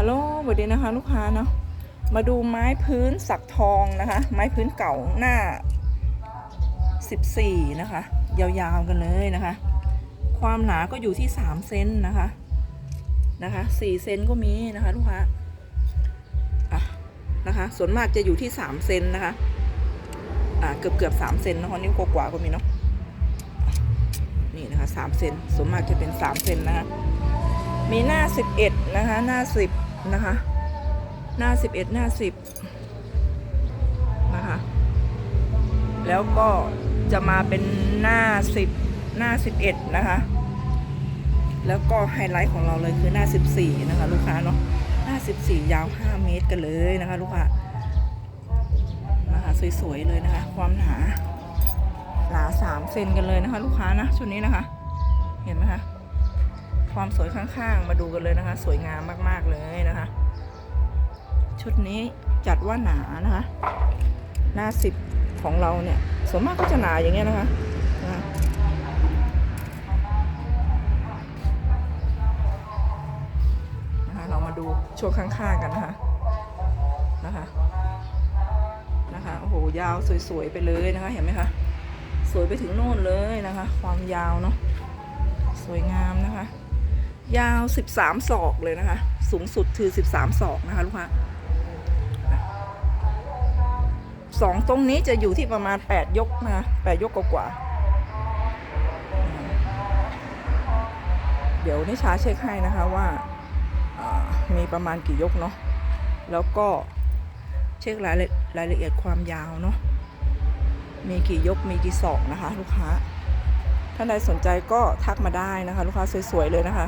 ฮัลโหลสวัสดีนะคะลูกค้าเนาะมาดูไม้พื้นสักทองนะคะ ไม้พื้นเก่าหน้า 14 นะคะ ยาวๆกันเลยนะคะ ความหนาก็อยู่ที่ 3 เซนนะคะนะคะ4เซนก็มีนะคะลูกค้าอะนะคะ ส่วนมากจะอยู่ที่ 3 เซนนะคะอ่าเกือบเกือบๆ3เซนนะคะนิ้วกว่าก็มีเนาะนี่นะคะ3เซนส่วนมากจะเป็น3เซนนะคะมีหน้า11นะคะ หน้า10 นะคะ หน้า 11 หน้า 10 นะคะ แล้วก็จะมาเป็นหน้า 10 หน้า 11 นะคะ แล้วก็ไฮไลท์ของเราเลยคือหน้า 14 นะคะ ลูกค้าเนาะหน้า 14 ยาว 5 เมตรกันเลยนะคะ ลูกค้านะคะสวยๆเลยนะคะ ความหนาหนา3เซนกันเลยนะคะ ลูกค้านะชุดนี้นะคะ เห็นไหมคะ ความสวยข้างๆ มาดูกันเลยนะคะ สวยงามมากๆเลยนะคะ ชุดนี้จัดว่าหนานะคะ หน้าสิบของเราเนี่ยส่วนมากก็จะหนาอย่างเงี้ยนะคะนะคะ เรามาดูช่วงข้างๆกันนะคะนะคะนะคะโอ้โหยาวสวยๆไปเลยนะคะเห็นไหมคะสวยไปถึงโน่นเลยนะคะ ความยาวเนาะสวยงามนะคะ ยาว 13 ศอกเลยนะคะ สูงสุดคือ 13 ศอกนะคะลูกค้าสองตรงนี้จะอยู่ที่ประมาณ 8 ยกนะ8ยกกว่าเดี๋ยวนิชาเช็คให้นะคะว่ามีประมาณกี่ยกเนาะแล้วก็เช็ครายละรายละเอียดความยาวเนาะมีกี่ยกมีกี่ศอกนะคะ ลูกค้าท่านใดสนใจก็ทักมาได้นะคะ ลูกค้าสวยๆเลยนะคะ